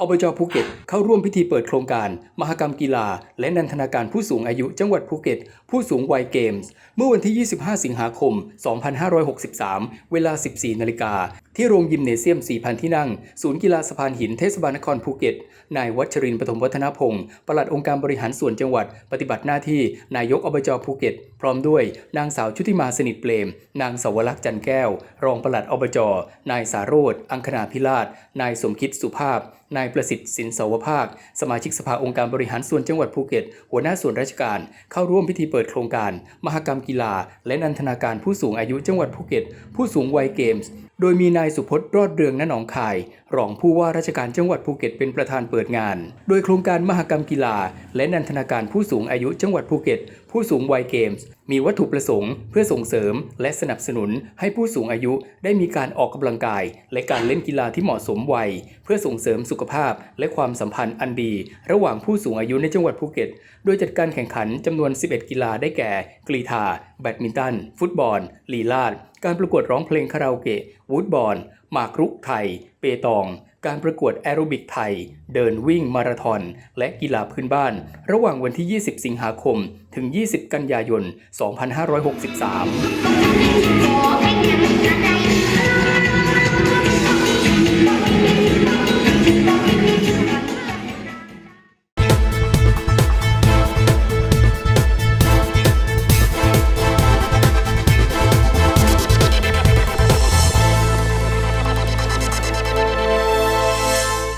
อบจภูเก็ตเข้าร่วมพิธีเปิดโครงการ มหกรรมกีฬา และนันทนาการผู้สูงอายุจังหวัดภูเก็ต ผู้สูงวัยเกมส์ เมื่อวันที่ 25 สิงหาคม 2563 เวลา 14 นาฬิกา ที่โรงยิมเนเซียม 4,000 ที่นั่ง ศูนย์กีฬาสะพานหินเทศบาลนครภูเก็ต นายวัชรินทร์ปฐมวัฒนพงศ์ปลัดองค์การบริหารส่วนจังหวัด ปฏิบัติหน้าที่นายกอบจภูเก็ต พร้อมด้วย นางสาวชุติมาสนิทเปรมนางสาวลักษณ์จันแก้ว รองปลัดอบจ นายสาโรธอังคณาพิราช นายสมคิดสุภาพ นายประสิทธิ์สินเสาวภาค สมาชิกสภาองค์การบริหารส่วนจังหวัดภูเก็ต หัวหน้าส่วนราชการ เข้าร่วมพิธีเปิดโครงการ มหกรรมกีฬา และนันทนาการผู้สูงอายุจังหวัดภูเก็ต ผู้สูงวัยเกมส์ โดยมีนายสุพจน์รอดเรืองณหนองคาย รองผู้ว่าราชการจังหวัดภูเก็ตเป็นประธานเปิดงาน โดยโครงการมหกรรมกีฬา และนันทนาการผู้สูงอายุจังหวัดภูเก็ต ผู้สูงวัยเกมส์ มีวัตถุประสงค์เพื่อส่งเสริมและสนับสนุนให้ผู้สูงอายุได้มีการออกกำลังกาย และการเล่นกีฬาที่เหมาะสมวัย เพื่อส่งเสริมสุขภาพและความสัมพันธ์อันดี ระหว่างผู้สูงอายุในจังหวัดภูเก็ต โดยจัดการแข่งขันจำนวน 11 กีฬาได้แก่ กรีฑาแบดมินตัน ฟุตบอล ลีลาด การประกวดร้องเพลงคาราโอเกะ วูดบอลหมากรุกไทย เปตอง การประกวดแอโรบิกไทย เดินวิ่งมาราธอน และกีฬาพื้นบ้าน ระหว่างวันที่ 20 สิงหาคม ถึง 20 กันยายน 2563